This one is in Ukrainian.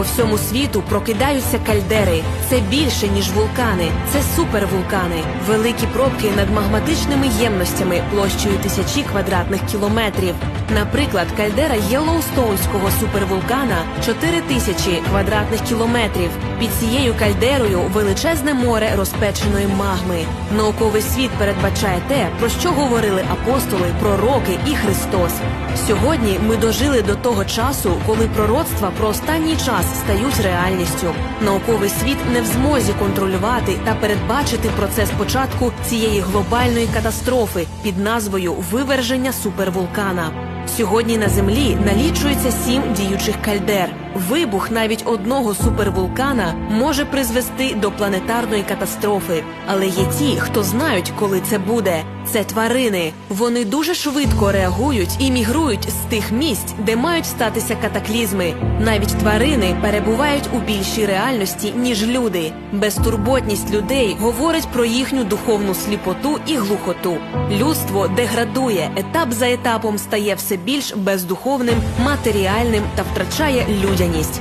По всьому світу прокидаються кальдери. Це більше ніж вулкани, це супервулкани, великі пробки над магматичними ємностями площею тисячі квадратних кілометрів. Наприклад, кальдера Єлоустоунського супервулкана 4 тисячі квадратних кілометрів. Під цією кальдерою величезне море розпеченої магми. Науковий світ передбачає те, про що говорили апостоли, пророки і Христос. Сьогодні ми дожили до того часу, коли пророцтва про останній час стають реальністю. Науковий світ не в змозі контролювати та передбачити процес початку цієї глобальної катастрофи під назвою виверження супервулкана. Сьогодні на землі налічується сім діючих кальдер. Вибух навіть одного супервулкана може призвести до планетарної катастрофи. Але є ті, хто знають, коли це буде. Це тварини. Вони дуже швидко реагують і мігрують з тих місць, де мають статися катаклізми. Навіть тварини перебувають у більшій реальності, ніж люди. Безтурботність людей говорить про їхню духовну сліпоту і глухоту. Людство деградує, етап за етапом стає все більш бездуховним, матеріальним та втрачає людяність.